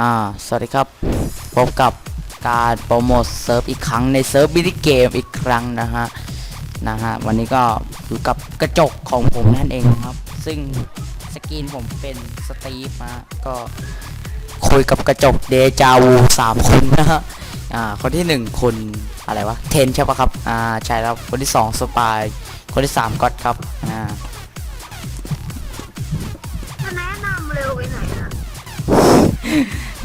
อ่าสวัสดีครับ พบกับการโปรโมทเซิร์ฟอีกครั้งในเซิร์ฟบิลิเกมอีกครั้งนะฮะนะฮะวันนี้ก็อยู่กับกระจกของผมนั่นเองนะครับ ซึ่งสกรีนผมเป็นสตีฟนะฮะก็คุยกับกระจกเดจาวูสามคนนะฮะอ่าคนที่หนึ่งคนอะไรวะเทนใช่ปะครับอ่าใช่แล้วคนที่สองสปายคนที่สามก็อตครับอ่าจะแนะนำเร็วไปไหนอะ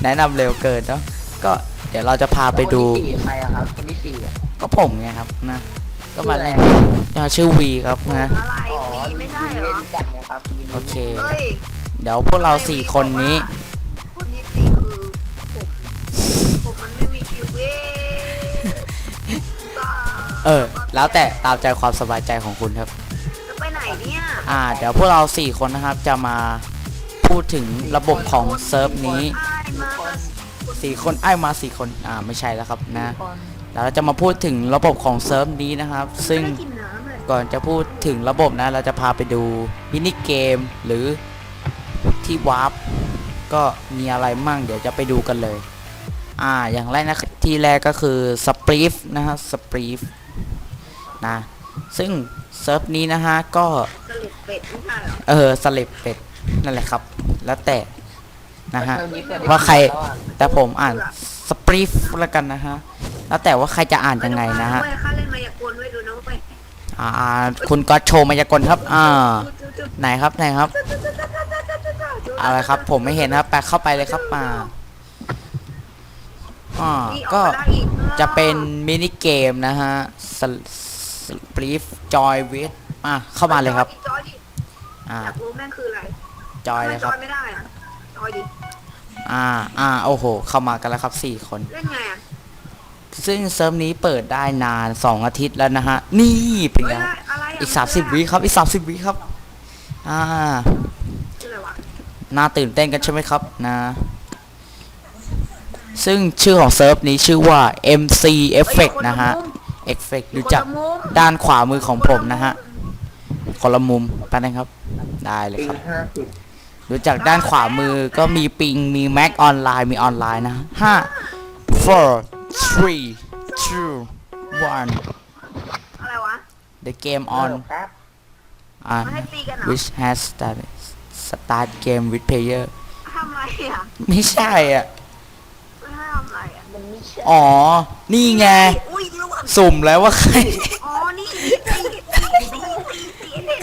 แนะนำเร็วเกินเนาะก็เดี๋ยวเราจะพาไปดูคนที่สี่ใครอะครับคนที่สี่อะก็ผมไงครับนะ ก็มาเล่นอ่าชื่อวีครับนะ อะไรอ๋อมีไม่ได้เหรเล่อนจัดนะครับโอเค เฮ้ยเดี๋ยวพวกเราสี่คนนี้ คนที่สี่คือผมผมมันไม่มีคิวเว้ยก็เออ แล้วแต่ตามใจความสบายใจของคุณครับจะไปไหนเนี่ยอ่า เดี๋ยวพวกเราสี่คนนะครับจะมาพูดถึงระบบของเซิร์ฟนี้อ้ายมา สี่คนไอ้ายมาสี่คนอ่าไม่ใช่แล้วครับนะแล้วเราจะมาพูดถึงระบบของเซิร์ฟนี้นะครับ ซึ่งไม่ได้กินน้ำเลยก่อนจะพูดถึงระบบนะ เราจะพาไปดูมินิเกมหรือที่วาร์ปก็มีอะไรมั่ง เดี๋ยวจะไปดูกันเลย อ่าอย่างแรกนะที่แรกก็คือสปรีฟนะฮะสปรีฟนะซึ่งเซิร์ฟนี้นะฮะก็สลิดเป็ดไม่ใช่เหรอเออสลิปเป็ดนั่นแหละครับ แล้วแต่ นะฮะเทอมนี้เปิดว่าใครแล้วอะแต่ผมอ่านสปรีฟแล้วกันนะฮะแล้วแต่ว่าใครจะอ่านยังไงนะฮะเว้ยค่าเล่นมายากลไว้ดูนะเว้ยอ่าคุณก็โชว์มายากลครับอ่าไหนครับไหนครับอะไรครับ ผมไม่เห็นครับไปเข้าไปเลยครับมาอ่าก็จะเป็นมินิเกมนะฮะสปรีฟจอยวิทอะเข้ามาเลยครับจอยดิอ่าอยากรู้แม่งคืออะไรจอยเลยครับ จอยไม่ได้อะจอยดิอ่าอ่าโอ้โห เข้ามากันแล้วครับสี่คน เล่นไงอะซึ่งเซิร์ฟนี้เปิดได้นานสองอาทิตย์แล้วนะฮะ นี่เป็นไงเฮ้ยครับอะไระอีกสามสิบวิครับ อีกสามสิบวิครับ อ่าชื่ออะไรวะน่าตื่นเต้นกันใช่ไหมครับนะ ซึ่งชื่อของเซิร์ฟนี้ชื่อว่า MC Effect นะฮะ Effect ดูจากด้านขวามือของผมนะฮะคนละมุมไปนะครับ ได้เลยปีครับ ห้าสิบ ดูจากด้านขวามือก็มีปิง มีแม็กออนไลน์ มีออนไลน์นะห้า four three two one อะไรวะ the game ออ on นครับ and มาให้ตีกันเหรอ which has started start game with player ทำอะไรอะไม่ใช่อะ ไม่ให้ทำอะไรอะมันไม่ใช่อ๋อ นี่ไง อุ้ยระวังสุ่มแล้วว่าใคร อ๋อ นี่ตีตีตีตีตี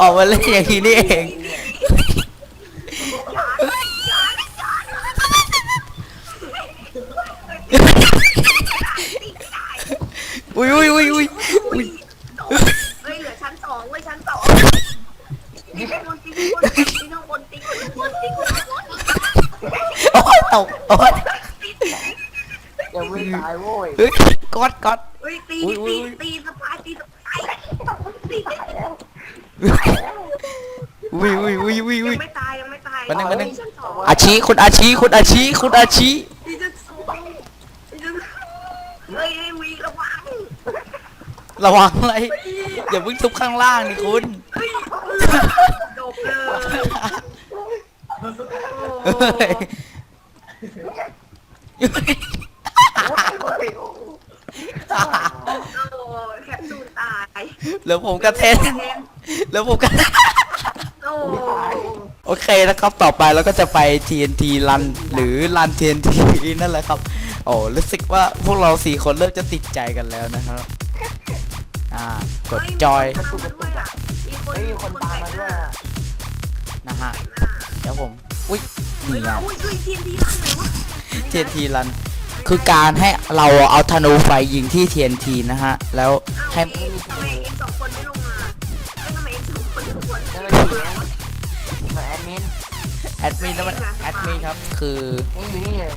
ออกมาเล่นอย่างนี้นี่เองอุ้ยอุ้ยอุ้ยอุ้ยอุ้ยเฮ้ยเหลือชั้นสองเว้ยชั้นสองตีข้างบนตีข้างบนตีข้างบนตีข้างบนตีข้างบนโอ้ยตกโอ้ยยังไม่ตายโว้ยเฮ้ยกดกดเฮ้ยตีอุ๊ยอุ๊ตี ยอุ๊ย ตีสปายตีสปายตี อุ้ยอุ้ยอุ้ยอุ้ย ยัอุ้ยงไม่ตายยังไม่ตายมาหนึ่งมาหนึ่งชั้นสองอาชีคุณอาชีคุณอาชีคุณอาชีตีชั้นสองตีชั้นเฮ้ยวีระวังระวังอะไรอย่าเพิ่งทุบข้างล่างนี่คุณ เฮ้ยจบเลยเฮ้ยโอ้แคปซูลตายแล้วผมกระเทนแล้วผมกระโอ้โอเคนะครับต่อไปเราก็จะไป TNT รันหรือรัน TNT นั่นแหละครับ โอ้รู้สึกว่าพวกเราสี่คนเริ่มจะติดใจกันแล้วนะครับ อ่ากดจอยมีคนตามมาด้วยอะมีคนเฮ้ยมีคนตามมาด้วยอะนะฮะเดี๋ยวผมอุ้ยเฮ้ยนี่อะ อุ้ยอุ้ยทีนทีรันไหนวะ TNT รันคือการให้เราเอาธนูไฟยิงที่ TNT นะฮะ แล้วอ้าวให้ เองทำไมเองสองคนไม่ลงมาเอ้ยทำไมเองสองคนไม่ลงมา แล้วมันอยู่นะมาแอดมินแอดมินนะมันแอดมินครับคือนี่อยู่นี่เลย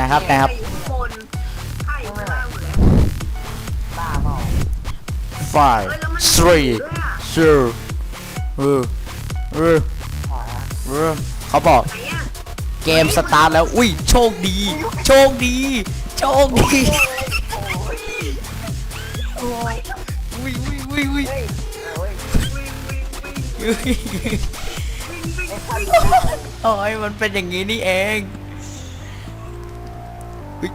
นะครับนะครับใอยู่ข้างบนใช่อยู่ข้างล่างหมดเลยบ้าเปล่า five เฮ้ยแล้วมัน three ด้วยอะ two เออเออขวาเออเขาบอก ไหนอะเกมสตาร์ทแล้ว อุ้ย โชคดี โชคดี โชคดีอุ้ยอุ้ยอุ้ยอุ้ยเฮ้ยเฮ้ยวิ่งวิ่งวิ่งอุ้ย โอ้ยมันเป็นอย่างนี้นี่เองเฮ้ย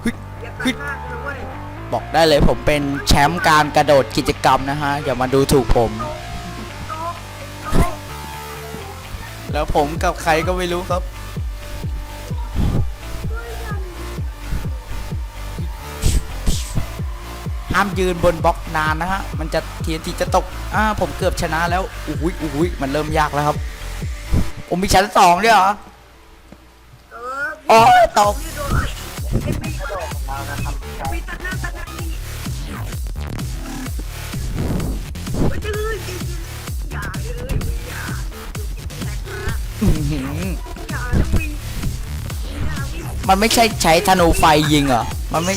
เฮ้ยอย่าเฮ้ตัยดหน้ากูนะเว้ยบอกได้เลยผมเป็นแชมป์การกระโดดกิจกรรมนะฮะ อย่ามาดูถูกผมโต๊ะโต๊ะแล้วผมกับใครก็ไม่รู้ครับามยืนบนบล็อกนานนะฮะ มันจะทีนีจะตก อ่า ผมเกือบชนะแล้วอุ้ยอุ้ยมันเริ่มยากแล้วครับ ผมมีชั้นสองด้วยเหรออ๋อตกมันไม่ใช่ใช้ธนูไฟยิงเหรอ มันไม่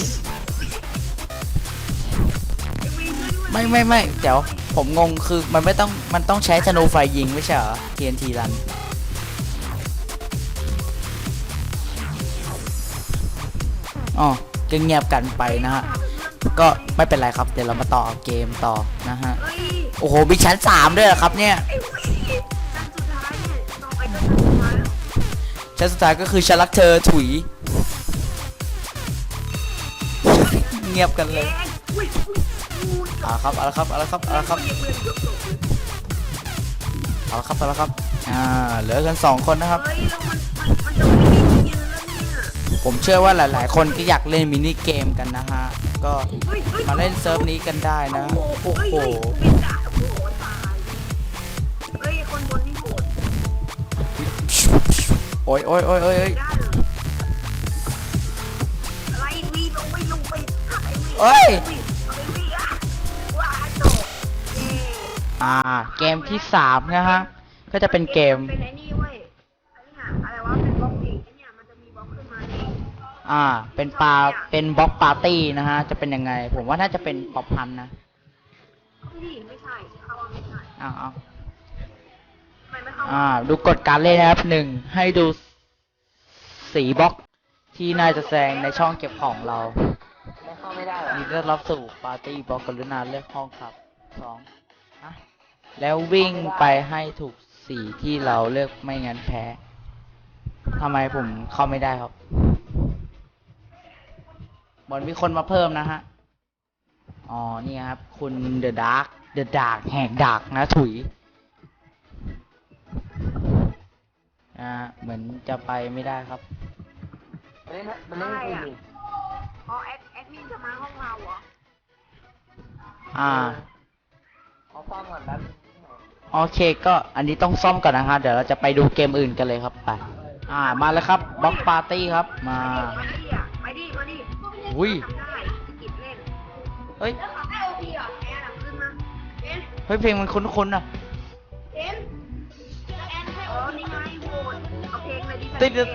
ไม่ไม่ไม่เดี๋ยวผมงงคือมันไม่ต้องมันต้องใช้ธนูไฟยิงไม่ใช่เหรอ TNT รันอ๋อก็เงียบกันไปนะฮะ ก็ไม่เป็นไรครับ เดี๋ยวเรามาต่อเกมต่อนะฮะ โอ้โหมีชั้นสามด้วยเหรอครับเนี่ย ชั้นสุดท้ายเนี่ยต่อไปก็ชั้นสุดท้ายแล้วชั้นสุดท้ายก็คือฉันรักเธอถุย เงียบกันเลย เอาละครับเอาละครับเอาละครับเอาละครับเพื่อนเกือบตกเลยเอาละครับเอาละครับอ่าเหลือกันสองคนนะครับ เฮ้ยแล้วมันมันมันจะไม่มีเยอะแล้วเนี่ยผมเชื่อว่าหลาย ๆ คนก็อยากเล่นมินิเกมกันนะฮะก็เฮ้ยฮ้ยมาเล่นเซิร์ฟนี้กันได้นะโอ้โอ้โหโหเฮ้ยเฮ้ยเป็นจ่าโอ้โหตายเฮ้ยคนบนนี่โหดโอ้ยโอ้ยโอ้ยโอ้ยโอ้ยได้เหรออะไรวีลงไปลงไปถ่ายวีเอ้ย อ่า เกมที่สามนะฮะ ก็จะเป็นเกม เป็นไอ้นี่เว้ยไอ้เนี่ยอะไรวะ เป็นบล็อกเองไอ้เนี่ยมันจะมีบล็อกขึ้นมาเองอ่า เป็นปลาเป็นบล็อกปาร์ตี้นะฮะ จะเป็นยังไง ผมว่าน่าจะเป็นป๊อปพันนะไม่ดีไม่ใช่เขาว่าไม่ใช่อ้าวอ้าวทำไมไม่เข้าอ่า ดูกฎการเล่นนะครับหนึ่งให้ดูสีบล็อกที่น่าจะแสดงในช่องเก็บของเรา ไม่เข้าไม่ได้เหรอยินดีต้อนรับสู่ปาร์ตี้บล็อกกรุณาเลือกห้องครับสองอะ แล้ววิ่งไปให้ถูกสีที่เราเลือกไม่งั้นแพ้ทำไมผมเข้าไม่ได้ครับบอลมีคนมาเพิ่มนะฮะ อ๋อ นี่ครับ คุณเดอะดาร์กเดอะดาร์กแหกดาร์กนะถุยอ่าเหมือนจะไปไม่ได้ครับมันเล่นมันเล่นจริงดิอ๋อแอดแอดมินจะมาห้องเราเหรอ อ่าเอาซ่อมก่อนแป๊บ โอเคก็อันนี้ต้องซ่อมก่อนนะฮะเดี๋ยวเราจะไปดูเกมอื่นกันเลยครับไปอ่ามาแล้วครับบล็อกปาร์ตี้ครับมาไปดิอะไปดิมาดิอุ้ยทำได้สกิดเล่นเฮ้ยแล้วขับได้โอพีอะแอนอะขึ้นมาเอ็นเฮ้ยเพลงมันคุ้นๆอะเอ็นแอนให้อ๋อนี่ไงโหวตเอาเพลงเลยดิตึ้งตึ้ง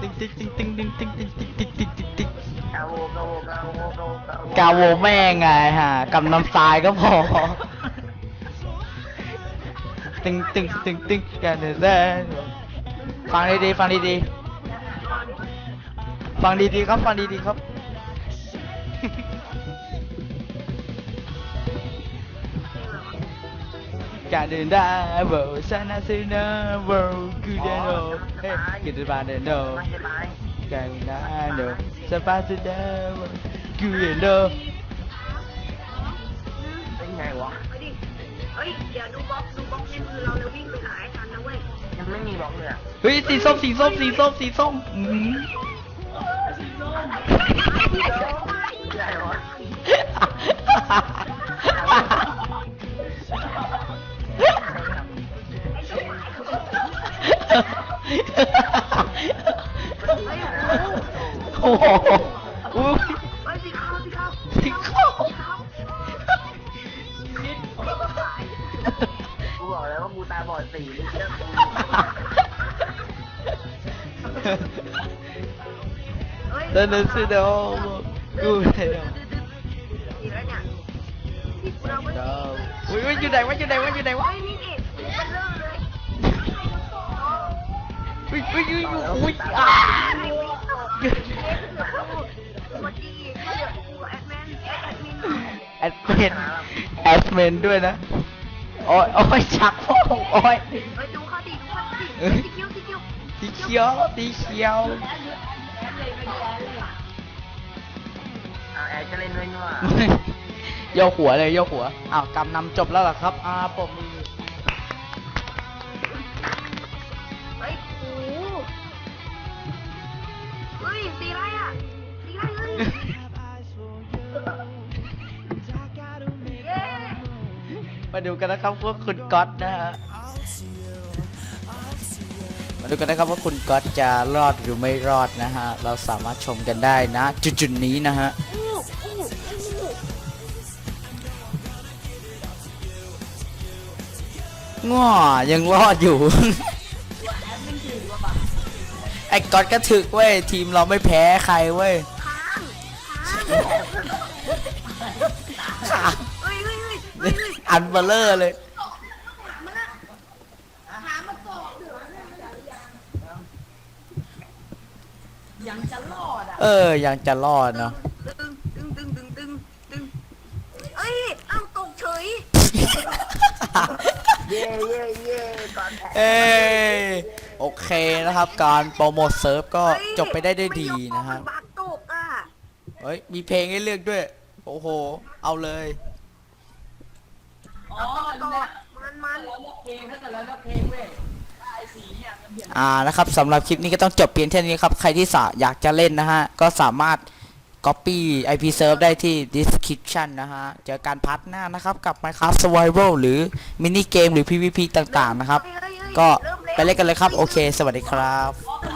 ตึ้งตึ้งตึ้งตึ้งตึ้งตึ้งตึ้งตึ้งตึ้งตึ้งตึ้งตึ้งตึ้งกาโวกาโวกาโวกาโวกาโวกาโวแม่งไงฮะกำน้ำทรายก็พอ tinh tinh tinh tinh ฟังดีดีฟังดีดีฟังดีดีครับฟังดีดีครับ cả đường đã vào sana sana vào cứ đến đâu kể từ bàn đến đâu cả đường đã đâu sapa sana cứ đến đâu tiếng hay quá. เอ้ยเดี๋ยวดูบล็อกดูบล็อกในมือเราแล้วิ่งไปหาไทันนะเว้ยยังไม่มีบล็อกเลยอะเฮ้ยสีส้มสีส้มสีส้มสีส้มอื้โอ้โห เฮ้ยเดินเดินสิเดโอกูเดนโนสีแล้วเนี่ยที่เราไม่ดาวอุ้ยอุ้ยอยู่ไหนวะอยู่ไหนวะอยู่ไหนวะ เฮ้ยนี่เอ็ดมันเริ่มเลยอุ้ยอุ้ยอุ้ยอุ้ยอ่าไอ้วิ่งต่อเอ็ดเหลือกูสวัสดีก็เหลือกูแอดแมนแอดมินแอดเมนแอดเมนด้วยนะโอ้ยโอ้ยชักโอ้ยโอ้ย เฮ้ยดูเขาดิดูเขาดิเอ้ยสีเขียวสีเขียวสีเขียวสีเขียวเอาแอร์ จะเล่นด้วยนี่หว่าโยกหัวเลยโยกหัวอ้าวกำนำจบแล้วเหรอครับอ่าผมมือเฮ้ยโอ้โหเฮ้ยสีไรอะสีไรเฮ้ยเย้มาดูกันนะครับว่าคุณก๊อตนะฮะมาดูกันนะครับว่าคุณก๊อตจะรอดหรือไม่รอดนะฮะเราสามารถชมกันได้นะ จุดๆนี้นะฮะ อู้ ง้อยังรอดอยู่ ไอ้ก๊อตก็ถึกเว้ย ทีมเราไม่แพ้ใครเว้ยค้างค้างค่ะเฮ้ยเฮ้ยเฮ้ยเฮ้ยเฮ้ยอันเบลเลอร์เลยมันอะหามาสอบเดือดยังจะรอดอะ เออ ยังจะรอดเนาะ ตึงตึงตึงตึงตึงตึงเอ้ย เอ้าตกเฉยเย่เย่เย่ก่อนแพ้เอ้ยโอเคนะครับ การโปรโมทเซิร์ฟก็เฮ้ยจบไปได้ด้วยดีนะฮะไม่ยอมบักตกอะเฮ้ย มีเพลงให้เลือกด้วย โอ้โห เอาเลย อ๋อเนี่ยมันมันอ่านะครับสำหรับคลิปนี้ก็ต้องจบเพียงเท่านี้ครับ ใครที่สะอยากจะเล่นนะฮะ ก็สามารถ copy IP serve ได้ที่ description นะฮะ เจอกันพาร์ทหน้านะครับ กับ Minecraft Survival หรือมินิเกมหรือ PVP ต่างๆนะครับเฮ้ยเฮ้ยเฮ้ยก็ริ่มแวไปเล่นกันเลยครับ โอเค สวัสดีครับอ๋อ